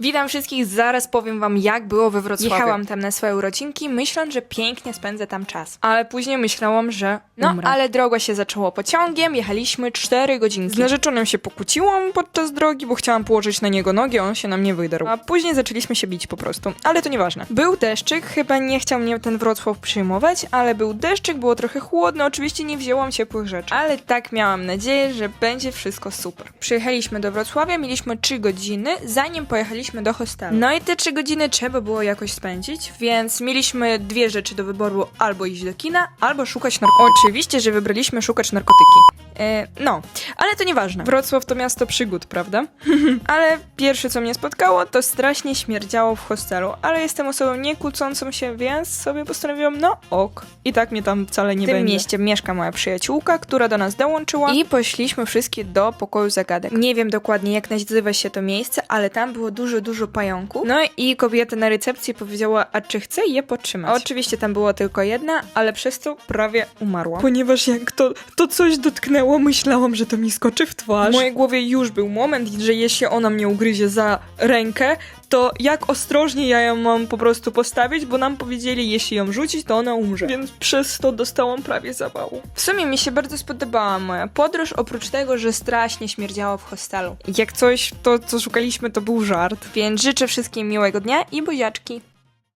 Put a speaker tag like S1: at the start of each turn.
S1: Witam wszystkich, zaraz powiem wam jak było we Wrocławiu.
S2: Jechałam
S1: tam na swoje urodzinki, myśląc, że pięknie spędzę tam czas. Ale później myślałam, że no,
S2: Umrę.
S1: ale droga się zaczęła pociągiem, jechaliśmy 4 godziny. Z narzeczonym się pokłóciłam podczas drogi, bo chciałam położyć na niego nogi, on się na mnie wydarł. A później zaczęliśmy się bić po prostu, ale to nieważne. Był deszczyk, chyba nie chciał mnie ten Wrocław przyjmować, ale był deszczyk, było trochę chłodno, oczywiście nie wzięłam ciepłych rzeczy. Ale tak miałam nadzieję, że będzie wszystko super. Przyjechaliśmy do Wrocławia, mieliśmy 3 godziny, zanim pojechaliśmy do hostelu. No i te 3 godziny trzeba było jakoś spędzić, więc mieliśmy dwie rzeczy do wyboru, albo iść do kina, albo szukać narkotyków. Oczywiście, że wybraliśmy szukać narkotyki. E, no, ale to nieważne. Wrocław to miasto przygód, prawda? ale pierwsze, co mnie spotkało, to strasznie śmierdziało w hostelu, ale jestem osobą niekłócącą się, więc sobie postanowiłam, no ok. I tak mnie tam wcale nie
S2: W tym
S1: będzie.
S2: mieście
S1: mieszka moja przyjaciółka, która do nas dołączyła i poszliśmy wszystkie do pokoju zagadek. Nie wiem dokładnie, jak nazywa się to miejsce, ale tam było dużo, dużo pająków. No i kobieta na recepcji powiedziała, a czy chce je potrzymać? Oczywiście tam była tylko jedna, ale przez to prawie umarła. Ponieważ jak to, to coś dotknęło, myślałam, że to mi skoczy w twarz. W mojej głowie już był moment, że jeśli ona mnie ugryzie za rękę, to jak ostrożnie ja ją mam po prostu postawić, bo nam powiedzieli, jeśli ją rzucić, to ona umrze. Więc przez to dostałam prawie zawału. W sumie mi się bardzo spodobała moja podróż, oprócz tego, że strasznie śmierdziało w hostelu. Jak coś, to co szukaliśmy, to był żart. Więc życzę wszystkim miłego dnia i buziaczki.